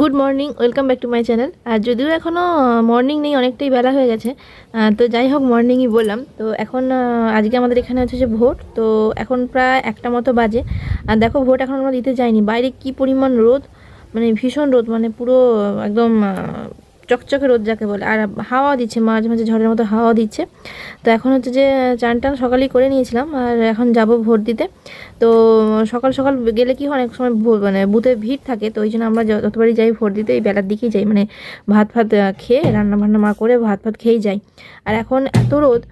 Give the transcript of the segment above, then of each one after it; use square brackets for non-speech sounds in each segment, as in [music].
Good morning welcome back to my channel আর যদিও এখনও morning নেই, অনেকটাই বেলা হয়ে গেছে তো যাই হোক মর্নিংই বললাম। তো এখন আজকে আমাদের এখানে হচ্ছে যে ভোট, তো এখন প্রায় একটা মতো বাজে। আর দেখো, ভোট এখন আমরা দিতে যাইনি। বাইরে কি পরিমাণ রোদ মানে ভীষণ রোদ মানে পুরো একদম চকচকে রোদ যাকে বলে। আর হাওয়া দিচ্ছে, মাঝে মাঝে ঝড়ের মতো হাওয়া দিচ্ছে। তো এখন হচ্ছে যে চান টান সকালেই করে নিয়েছিলাম, আর এখন যাব ভোট দিতে। তো সকাল সকাল গেলে কি হয়, অনেক সময় মানে বুথে ভিড় থাকে, তো ওই জন্য আমরা যতবারই যাই ভোট দিতে, এই বেলার দিকেই যাই। মানে ভাত ফাত খেয়ে রান্না বান্না মা করে ভাত ফাত খেয়েই যাই। আর এখন এত রোদ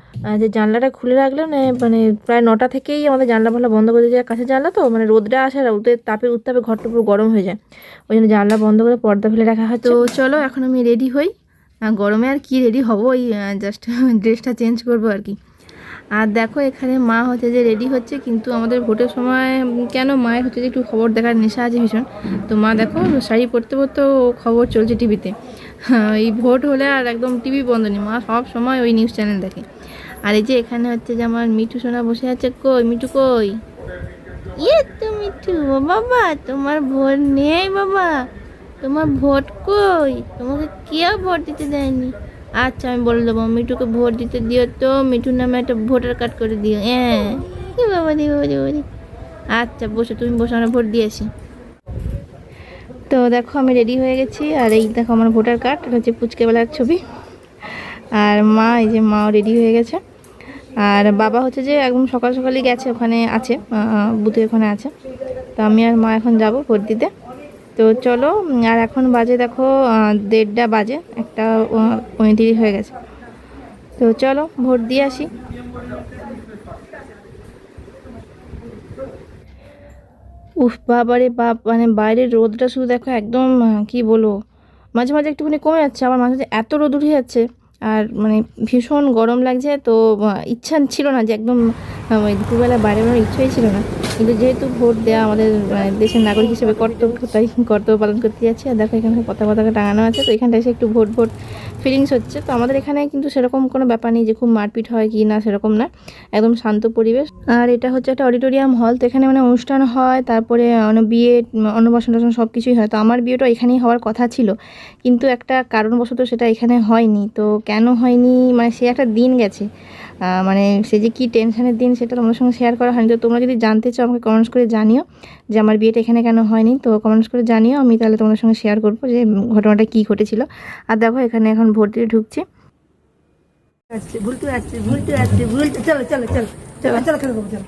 যে জানলাটা খুলে রাখলে মানে মানে প্রায় নটা থেকেই আমাদের জানলা ফানলা বন্ধ করে দিয়ে, কাছে জানলা তো মানে রোদটা আসে আর রোদের তাপে উত্তাপে ঘরটা পুরো গরম হয়ে যায়। ওই জন্য জানলা বন্ধ করে পর্দা ফেলে রাখা হয়। তো চলো এখন আমি রেডি হই। গরমে আর কি রেডি হব? ওই জাস্ট ড্রেসটা চেঞ্জ করব আর কি। আর দেখো, এখানে মা হচ্ছে যে রেডি হচ্ছে, কিন্তু আমাদের ভোটের সময় কেন মায়ের হচ্ছে যে একটু খবর দেখার নেশা আছে ভীষণ। তো মা দেখো, শাড়ি পরতে পরতেও খবর চলছে টিভিতে [laughs] এই ভোট হলে আর একদম টিভি বন্ধ নেই। মা সব সময় ওই নিউজ চ্যানেল দেখে। আর এই যে এখানে হচ্ছে যে আমার মিঠু সোনা বসে আছে, কই? মিঠু কই? ইয়ে তো মিঠু বাবা, তোমার ভোট নেই বাবা। তোমার ভোট কই? তোমাকে কেউ ভোট দিতে দেয়নি। আচ্ছা আমি বলে দেবো, মিঠুকে ভোট দিতে দিও তো, মিঠুর নামে একটা ভোটার কার্ড করে দিও হ্যাঁ। বাবা দি বাবা দি বাবা দি। আচ্ছা বসে, তুমি বসে, আমরা ভোট দিয়েছি তো দেখো, আমি রেডি হয়ে গেছি, আর এই দেখো আমার ভোটার কার্ড, এটা হচ্ছে পুচকেবেলার ছবি। আর মা, এই যে মাও রেডি হয়ে গেছে। আর বাবা হচ্ছে যে একদম সকাল সকালই গেছে, ওখানে আছে বুথে ওখানে আছে। তো আমি আর মা এখন যাব ভোট দিতে তো চলো আর এখন বাজে দেখো দেড়টা বাজে, একটা পঁয়ত্রিশ হয়ে গেছে। তো চলো, ভোট দিয়ে আসি। উফ, বাবারে বাপ মানে বাইরের রোদটা শুধু দেখো একদম কি বলব, মাঝে মাঝে একটুখানি কমে যাচ্ছে, আবার মাঝে মাঝে এত রোদ উঠে যাচ্ছে। আর মানে ভীষণ গরম লাগছে তো ইচ্ছা ছিল না যে একদম দুপুরবেলা বাইরে বেরোনোর ইচ্ছাই ছিল না। কিন্তু যেহেতু ভোট দেওয়া আমাদের দেশের নাগরিক হিসেবে কর্তব্য তাই কর্তব্য পালন করতে যাচ্ছি। আর দেখো এখানে পতাকা পতাকা টাঙানো আছে তো এখানটা এসে একটু ভোট ভোট ফিলিংস হচ্ছে। তো আমাদের এখানে কিন্তু সেরকম কোনো ব্যাপার নেই যে খুব মারপিট হয় কি না সেরকম না। একদম শান্ত পরিবেশ। আর এটা হচ্ছে একটা অডিটোরিয়াম হল তো এখানে মানে অনুষ্ঠান হয় তারপরে বিয়ে উম, অন্নপ্রাশন টাশন সব কিছুই হয়। তো আমার বিয়েটা এখানেই হওয়ার কথা ছিল। কিন্তু একটা কারণবশত সেটা এখানে হয়নি। তো কেন হয়নি? মানে সে একটা দিন গেছে। মানে সে যে কী টেনশানের দিন সেটা তোমাদের সঙ্গে শেয়ার করা হয়নি। তো তোমরা যদি জানতে চাও আমাকে কমেন্টস করে জানিও যে আমার বিয়েটা এখানে কেন হয়নি। তো কমেন্টস করে জানিও আমি তাহলে তোমাদের সঙ্গে শেয়ার করব যে ঘটনাটা কী ঘটেছিল। আর দেখো এখানে এখন ভোট দিয়ে ঢুকছে। ভুলতে ভুলতে আসছে ভুলতে চলো চলো চলো চলো চলো চলো।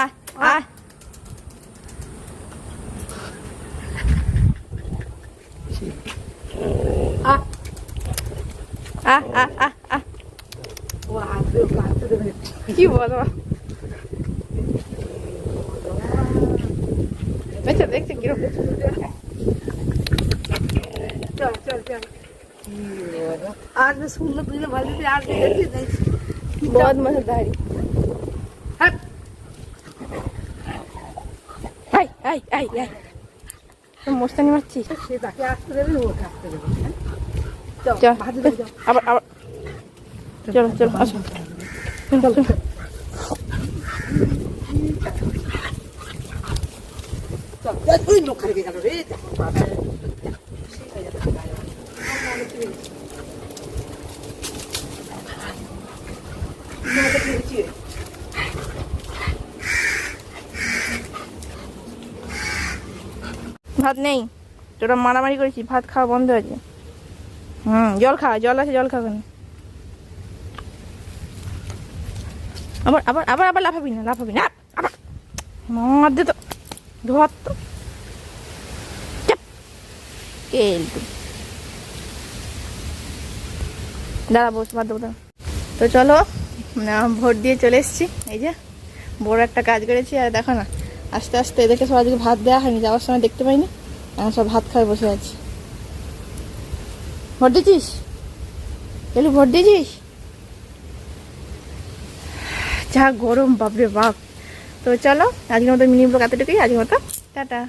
আহ আহ। কি বলো দেখছ দেখছ কীরকম চল চল চল আর তো সুন্দর তুই ভালো তুই আর দেখছি দেখছি বহুত মজা দাঁড়ি হাট আই আই আই আই মোস্তানি মারছিস সে তাকে আসতে দেবে ও আসতে দেবে আবার আবার। চলো চলো আসো। ভাত নেই। তোরা মারামারি করেছি ভাত খাওয়া বন্ধ হয়েছে। হুম, জল খা, জল আছে, জল খাবে না। আবার আবার আবার আবার লাফাবি না লাফাবি না। আবার। মার দে তো ধোয়ার তো। কেলটু বস, বাদ দেবো। তো চলো ভোট দিয়ে চলে এসেছি। এই যে, বড় একটা কাজ করেছি, আর দেখো না, আস্তে আস্তে এদেরকে সব আজকে ভাত দেওয়া হয়নি, যাওয়ার সময় দেখতে পাইনি এখন সব ভাত খায় বসে আছি। ভোট দিয়েছিস? গেলি ভোট দিয়েছিস? যা গরম, বাপরে বাপ। তো চলো, আজকের মতো মিনি ব্লগ এতটুকুই। আজকের মতো, টাটা।